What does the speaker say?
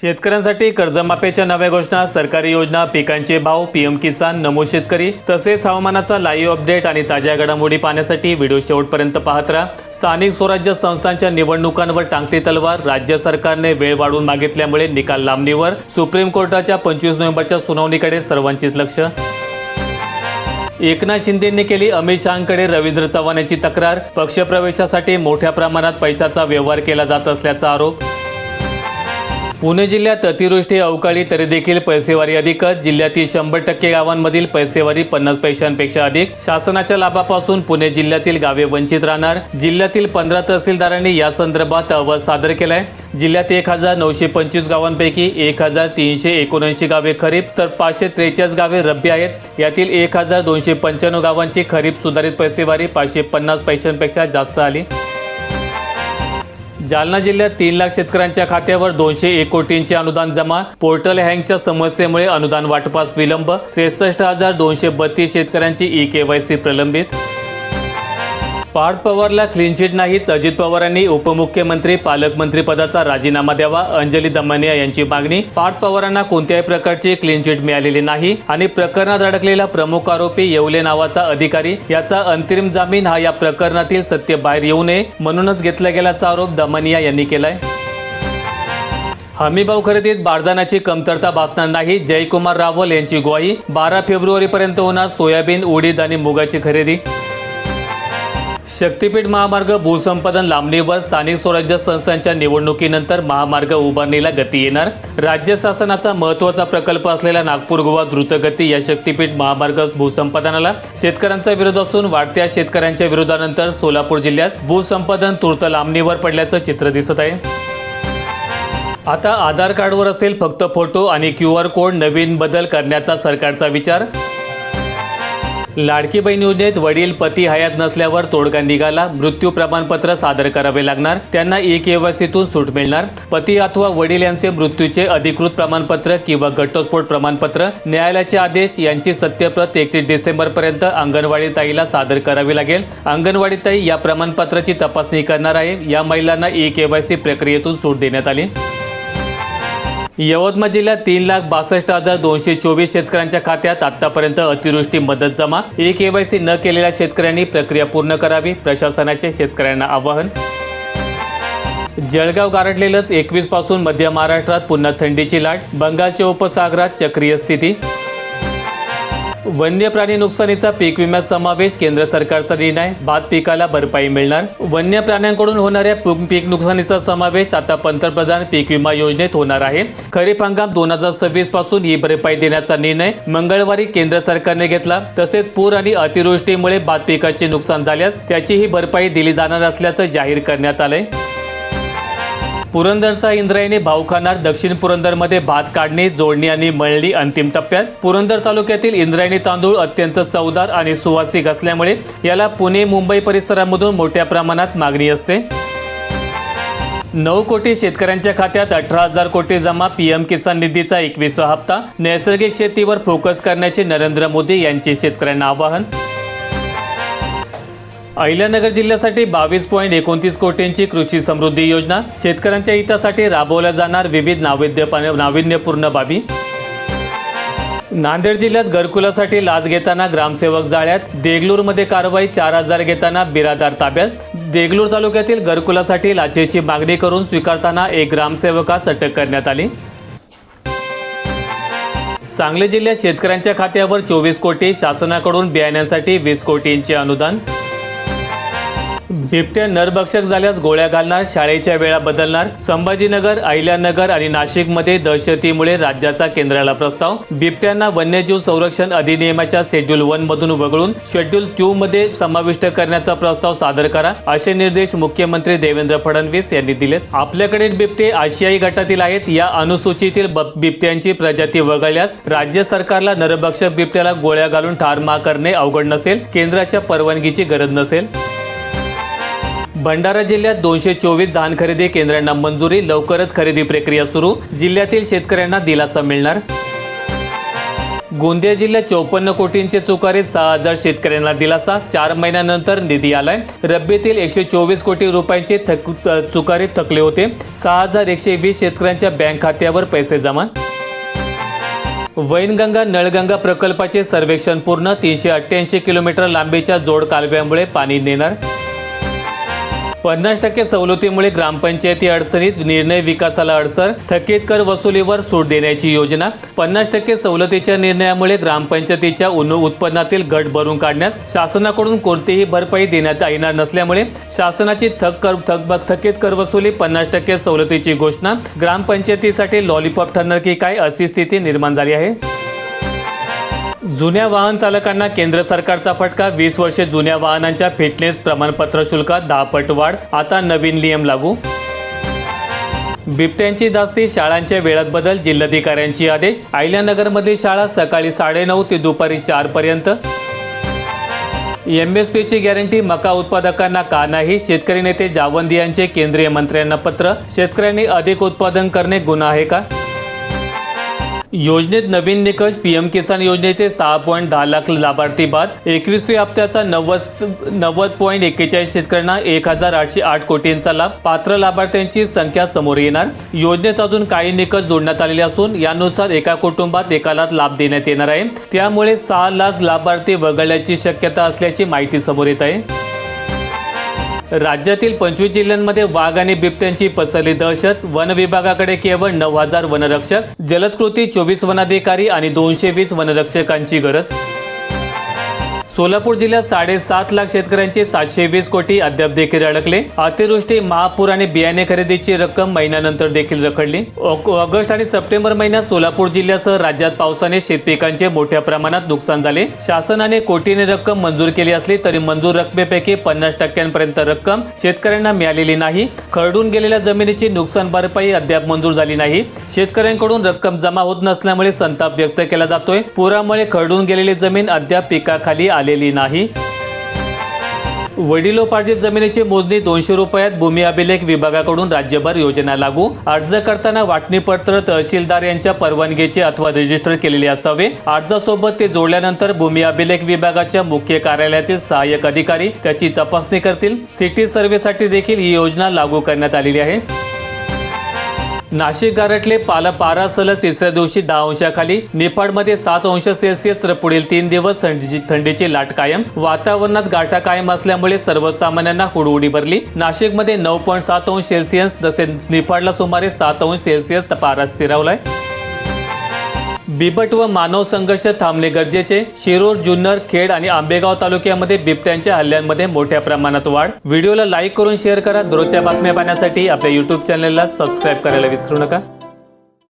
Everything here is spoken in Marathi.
शेतकऱ्यांसाठी कर्जमाफीच्या नव्या घोषणा सरकारी योजना पिकांचे भाव पीएम किसान नमो शेतकरी तसेच हवामानाचा लाईव्ह अपडेट आणि ताज्या घडामोडी पाहण्यासाठी व्हिडिओ शेवटपर्यंत पाहत राहा. स्थानिक स्वराज्य संस्थांच्या निवडणुकांवर टांगती तलवार राज्य सरकारने वेळ वाढवून मागितल्यामुळे निकाल लांबणीवर सुप्रीम कोर्टाच्या पंचवीस नोव्हेंबरच्या सुनावणीकडे सर्वांचीच लक्ष. एकनाथ शिंदेंनी केली अमित शहाकडे रवींद्र चव्हाण यांची तक्रार पक्षप्रवेशासाठी मोठ्या प्रमाणात पैशाचा व्यवहार केला जात असल्याचा आरोप. पुणे जिल्ह्यात अतिवृष्टी अवकाळी तरी देखील पैसेवारी अधिकच जिल्ह्यातील शंभर टक्के गावांमधील पैसेवारी पन्नास पैशांपेक्षा अधिक. शासनाच्या लाभापासून पुणे जिल्ह्यातील गावे वंचित राहणार. जिल्ह्यातील पंधरा तहसीलदारांनी या संदर्भात अहवाल सादर केलाय. जिल्ह्यात एक हजार नऊशे पंचवीस गावांपैकी एक हजार तीनशे एकोणऐंशी गावे खरीप तर पाचशे त्रेचाळीस गावे रब्बी आहेत. यातील एक हजार दोनशे पंच्याण्णव गावांची खरीप सुधारित पैसेवारी पाचशे पन्नास पैशांपेक्षा जास्त आली. जालना जिल्ह्यात तीन लाख शेतकऱ्यांच्या खात्यावर दोनशे एक कोटींचे अनुदान जमा. पोर्टल हँगच्या समस्येमुळे अनुदान वाटपास विलंब. त्रेसष्ट हजार दोनशे बत्तीस शेतकऱ्यांची ई केवायसी प्रलंबित. पार्थ पवारला क्लीन चिट नाहीच. अजित पवारांनी उपमुख्यमंत्री पालकमंत्रीपदाचा राजीनामा द्यावा. अंजली दमानिया यांची मागणी. पार्थ पवारांना कोणत्याही प्रकारची क्लीन चिट मिळालेली नाही. आणि प्रकरणात अडकलेला प्रमुख आरोपी येवले नावाचा अधिकारी याचा अंतरिम जामीन हा या प्रकरणातील सत्य बाहेर येऊ नये म्हणूनच घेतला गेल्याचा आरोप दमानिया यांनी केलाय. हमीभाव खरेदीत बारदानाची कमतरता भासणार नाही. जयकुमार रावल यांची ग्वाही बारा फेब्रुवारीपर्यंत होणार सोयाबीन उडीद आणि मुगाची खरेदी शक्तीपीठ महामार्ग भूसंपादन लांबणीवर स्थानिक स्वराज्य संस्थांच्या निवडणुकीनंतर महामार्ग उभारणीला गती येणार. राज्य शासनाचा महत्त्वाचा प्रकल्प असलेला नागपूर गोवा द्रुतगती या शक्तीपीठ महामार्ग भूसंपादनाला शेतकऱ्यांचा विरोध असून वाढत्या शेतकऱ्यांच्या विरोधानंतर सोलापूर जिल्ह्यात भूसंपादन तूर्त लांबणीवर पडल्याचं चित्र दिसत आहे. आता आधार कार्डवर असेल फक्त फोटो आणि क्यू आर कोड नवीन बदल करण्याचा सरकारचा विचार. लाडकी बहीण योजनेत वडील पती हयात नसल्यावर तोडगा निघाला. मृत्यू प्रमाणपत्र सादर करावे लागणार. त्यांना ई केवायसीतून सूट मिळणार. पती अथवा वडील यांचे मृत्यूचे अधिकृत प्रमाणपत्र किंवा घटस्फोट प्रमाणपत्र न्यायालयाचे आदेश यांची सत्यप्रत एकतीस डिसेंबर पर्यंत अंगणवाडी ताईला सादर करावी लागेल. अंगणवाडी ताई या प्रमाणपत्राची तपासणी करणार आहे. या महिलांना ई केवायसी प्रक्रियेतून सूट देण्यात आली. यवतमाळ जिल्ह्यात तीन लाख बासष्ट हजार दोनशे चोवीस शेतकऱ्यांच्या खात्यात आतापर्यंत अतिवृष्टी मदत जमा. ई केवायसी न केलेल्या शेतकऱ्यांनी प्रक्रिया पूर्ण करावी प्रशासनाचे शेतकऱ्यांना आवाहन. जळगाव गारठलेलंच एकवीसपासून मध्य महाराष्ट्रात पुन्हा थंडीची लाट बंगालच्या उपसागरात चक्रीय स्थिती. वन्य प्राणी नुकसानीचा पीक विम्यात समावेश केंद्र सरकारचा निर्णय भात पिकाला भरपाई मिळणार. वन्य प्राण्यांकडून होणाऱ्या पीक नुकसानीचा समावेश आता पंतप्रधान पीक विमा योजनेत होणार आहे. खरीप हंगाम दोन हजार सव्वीसपासून ही भरपाई देण्याचा निर्णय मंगळवारी केंद्र सरकारने घेतला. तसेच पूर आणि अतिवृष्टीमुळे भात पिकाचे नुकसान झाल्यास त्याची ही भरपाई दिली जाणार असल्याचं जाहीर करण्यात आलंय. पुरंदरचा इंद्रायणी भाऊ खाणार दक्षिण पुरंदरमध्ये भात काढणी जोडणी आणि मळणी अंतिम टप्प्यात. पुरंदर तालुक्यातील इंद्रायणी तांदूळ अत्यंत चवदार आणि सुवासिक असल्यामुळे याला पुणे मुंबई परिसरामधून मोठ्या प्रमाणात मागणी असते. नऊ कोटी शेतकऱ्यांच्या खात्यात अठरा हजार कोटी जमा पीएम किसान निधीचा एकवीसवा हप्ता. नैसर्गिक शेतीवर फोकस करण्याचे नरेंद्र मोदी यांचे शेतकऱ्यांना आवाहन. अहिल्यानगर जिल्ह्यासाठी बावीस पॉईंट एकोणतीस कोटींची कृषी समृद्धी योजना. शेतकऱ्यांच्या हितासाठी राबवल्या जाणार विविध नाविद्य नाविन्यपूर्ण बाबी. नांदेड जिल्ह्यात घरकुलासाठी लाच घेताना ग्रामसेवक जाळ्यात. देगलूरमध्ये कारवाई चार हजार घेताना बिरादार ताब्यात. देगलूर तालुक्यातील घरकुलासाठी लाचेची मागणी करून स्वीकारताना एक ग्रामसेवकास अटक करण्यात आली. सांगली जिल्ह्यात शेतकऱ्यांच्या खात्यावर चोवीस कोटी शासनाकडून बियाण्यांसाठी वीस कोटींचे अनुदान. बिबट्या नरभक्षक झाल्यास गोळ्या घालणार शाळेच्या वेळा बदलणार. संभाजीनगर अहिल्यानगर आणि नाशिकमध्ये दहशतीमुळे राज्याचा केंद्राला प्रस्ताव. बिबट्यांना वन्यजीव संरक्षण अधिनियमाच्या शेड्यूल वन मधून वगळून शेड्यूल टू मध्ये समाविष्ट करण्याचा प्रस्ताव सादर करा असे निर्देश मुख्यमंत्री देवेंद्र फडणवीस यांनी दिलेत. आपल्याकडे बिबटे आशियाई गटातील आहेत. या अनुसूचीतील बिबट्यांची प्रजाती वगळल्यास राज्य सरकारला नरभक्षक बिबट्याला गोळ्या घालून ठार मार करणे अवघड नसेल. केंद्राच्या परवानगीची गरज नसेल. भंडारा जिल्ह्यात दोनशे चोवीस धान खरेदी केंद्रांना मंजुरी लवकरच खरेदी प्रक्रिया सुरू. जिल्ह्यातील शेतकऱ्यांना दिलासा मिळणार. गोंदिया जिल्ह्यात चौपन्न कोटींचे चुकारीत सहा हजार शेतकऱ्यांना दिलासा. चार महिन्यानंतर निधी आलाय. रब्बीतील एकशे चोवीस कोटी रुपयांचे थक चुकारीत थकले होते. सहा हजार एकशे वीस शेतकऱ्यांच्या बँक खात्यावर पैसे जमा. वैनगंगा नळगंगा प्रकल्पाचे सर्वेक्षण पूर्ण. तीनशे अठ्ठ्याऐंशी किलोमीटर लांबीच्या जोड कालव्यामुळे पाणी नेणार. पन्नास टक्के सवलतीमुळे ग्रामपंचायती अडचणीत निर्णय विकासाला अडसर थकीत कर वसुलीवर सूट देण्याची योजना. पन्नास टक्के सवलतीच्या निर्णयामुळे ग्रामपंचायतीच्या उत्पन्नातील घट भरून काढण्यास शासनाकडून कोणतीही भरपाई देण्यात येणार नसल्यामुळे शासनाची थक कर थक थकीत कर वसुली पन्नास टक्के सवलतीची घोषणा. ग्रामपंचायतीसाठी लॉलीपॉप ठरणार की काय अशी स्थिती निर्माण झाली आहे. जुन्या वाहन चालकांना केंद्र सरकारचा फटका. वीस वर्षे जुन्या वाहनांच्या फिटनेस प्रमाणपत्र शुल्कात दहा पट वाढ. आता नवीन नियम लागू. बिबट्यांची जास्ती शाळांच्या वेळात बदल जिल्हाधिकाऱ्यांची आदेश. आयल्यानगरमधील शाळा सकाळी साडेनऊ ते दुपारी चार पर्यंत. एम एस पीची गॅरंटी मका उत्पादकांना का नाही? शेतकरी नेते जावंदी यांचे केंद्रीय मंत्र्यांना पत्र. शेतकऱ्यांनी अधिक उत्पादन करणे गुन्हा आहे का? योजनेत नवीन निकष पीएम किसान योजनेचे सहा पॉईंट दहा लाख लाभार्थी बाद एकवीस हप्त्याचा नव्वद नव्वद पॉईंट एक्केचाळीस शेतकऱ्यांना एक हजार आठशे आठ कोटींचा लाभ. पात्र लाभार्थ्यांची संख्या समोर येणार. योजनेत अजून काही निकष जोडण्यात आलेले असून यानुसार एका कुटुंबात एकालाच लाभ देण्यात येणार आहे. त्यामुळे सहा लाख लाभार्थी वगळण्याची शक्यता असल्याची माहिती समोर येत आहे. राज्यातील पंचवीस जिल्ह्यांमध्ये वाघ आणि बिबट्यांची पसरली दहशत. वन विभागाकडे केवळ नऊ हजार वनरक्षक. जलद कृती चोवीस वनाधिकारी आणि दोनशे वीस वनरक्षकांची गरज. सोलापूर जिल्ह्यात साडेसात लाख शेतकऱ्यांचे सातशे वीस कोटी अद्याप देखील अडकले. अतिवृष्टी महापूर आणि बियाणे खरेदीची रक्कम महिन्यानंतर देखील रखडली. ऑगस्ट आणि सप्टेंबर महिन्यात सोलापूर जिल्ह्यासह राज्यात पावसाने शेतपिकांचे मोठ्या प्रमाणात नुकसान झाले. शासनाने कोटीने रक्कम मंजूर केली असली तरी मंजूर रकमेपैकी पन्नास टक्क्यांपर्यंत रक्कम शेतकऱ्यांना मिळालेली नाही. खरडून गेलेल्या जमिनीची नुकसान भरपाई अद्याप मंजूर झाली नाही. शेतकऱ्यांकडून रक्कम जमा होत नसल्यामुळे संताप व्यक्त केला जातोय. पुरामुळे खरडून गेलेली जमीन अद्याप पिकाखाली आलेली नाही. वडिलोपार्जित जमिनीची मोजणी दोनशे रुपयात भूमी अभिलेख विभागाकडून राज्यभर योजना लागू. अर्ज करताना वाटणीपत्र तहसीलदार यांच्या परवानगीचे अथवा रजिस्टर केलेले असावे. अर्जासोबत ते जोडल्यानंतर भूमी अभिलेख विभागाच्या मुख्य कार्यालयातील सहाय्यक अधिकारी त्याची तपासणी करतील. सिटी सर्व्हेसाठी देखील ही योजना लागू करण्यात आलेली आहे. नाशिक गारटले पाला पारा सलग तिसऱ्या दिवशी दहा अंशाखाली निफाडमध्ये सात अंश सेल्सिअस तर पुढील तीन दिवस थंडीची थंडीची लाट कायम. वातावरणात गाठा कायम असल्यामुळे सर्वसामान्यांना हुडहुडी भरली. नाशिकमध्ये नऊ पॉईंट सात अंश सेल्सिअस तसेच निफाडला सुमारे सात अंश सेल्सिअस पारा स्थिरावलाय. बिबट व मानव संघर्ष थांबणे गरजेचे. शिरोर जुन्नर खेड आणि आंबेगाव तालुक्यामध्ये बिबट्यांच्या हल्ल्यांमध्ये मोठ्या प्रमाणात वाढ. व्हिडिओला लाईक करून शेअर करा. दररोजच्या बातम्या पाहण्यासाठी आपल्या युट्यूब चॅनलला सबस्क्राईब करायला विसरू नका.